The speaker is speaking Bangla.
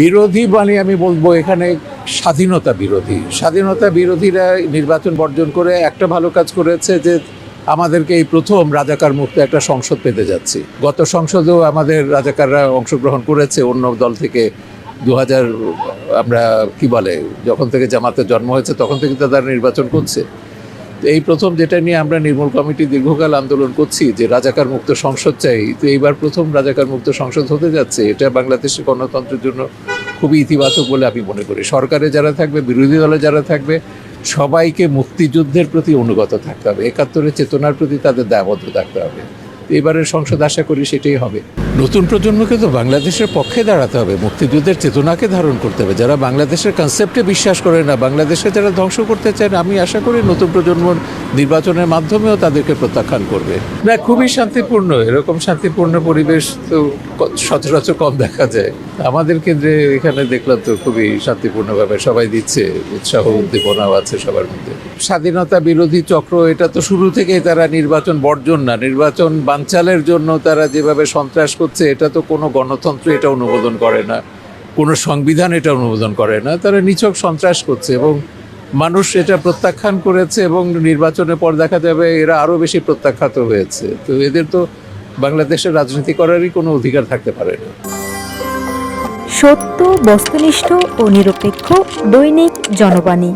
বিরোধী মানে আমি বলব, এখানে স্বাধীনতা বিরোধী। স্বাধীনতা বিরোধীরা নির্বাচন বর্জন করে একটা ভালো কাজ করেছে যে আমাদেরকে এই প্রথম রাজাকার মুক্ত একটা সংসদ পেতে যাচ্ছি। গত সংসদেও আমাদের রাজাকাররা অংশগ্রহণ করেছে, অন্য দল থেকে দু হাজার আমরা কি বলে, যখন থেকে জামাতের জন্ম হয়েছে তখন থেকে তারা নির্বাচন করছে। তো এই প্রথম যেটা নিয়ে আমরা নির্মূল কমিটি দীর্ঘকাল আন্দোলন করছি, যে রাজাকার মুক্ত সংসদ চাই, তো এইবার প্রথম রাজাকার মুক্ত সংসদ হতে যাচ্ছে, এটা বাংলাদেশের গণতন্ত্রের জন্য খুবই ইতিবাচক বলে আমি মনে করি। সরকারে যারা থাকবে, বিরোধী দলে যারা থাকবে, সবাইকে মুক্তিযুদ্ধের প্রতি অনুগত থাকতে হবে, একাত্তরের চেতনার প্রতি তাদের দায়বদ্ধ থাকতে হবে। এবারের সংসদ আশা করি সেটাই হবে। নতুন প্রজন্মকে তো বাংলাদেশের পক্ষে দাঁড়াতে হবে, মুক্তিযুদ্ধের চেতনাকে ধারণ করতে হবে। যারা বাংলাদেশের কনসেপ্টে বিশ্বাস করে না বাংলাদেশে যারা ধ্বংস করতে চায় আমি আশা করি নতুন প্রজন্ম নির্বাচনের মাধ্যমেও তাদেরকে প্রত্যাখ্যান করবে। না, খুবই শান্তিপূর্ণ, এরকম শান্তিপূর্ণ পরিবেশ তো সচরাচর কম দেখা যায়। আমাদের কেন্দ্রে এখানে দেখলাম তো খুবই শান্তিপূর্ণভাবে সবাই দিচ্ছে, উৎসাহ, উদ্দীপনাও আছে সবার মধ্যে। স্বাধীনতা বিরোধী চক্র, এটা তো শুরু থেকেই তারা নির্বাচন বর্জন না, নির্বাচন বানচালের জন্য তারা যেভাবে সন্ত্রাস করছে, এটা তো কোনো গণতন্ত্র এটা অনুমোদন করে না, কোনো সংবিধান এটা অনুমোদন করে না। তারা নিছক সন্ত্রাস করছে এবং মানুষ এটা প্রত্যাখ্যান করেছে এবং নির্বাচনের পর দেখা যাবে এরা আরও বেশি প্রত্যাখ্যাত হয়েছে। তো এদের তো বাংলাদেশের রাজনীতি করারই কোনো অধিকার থাকতে পারে না। সত্য, বস্তুনিষ্ঠ ও নিরপেক্ষ দৈনিক জনবাণী।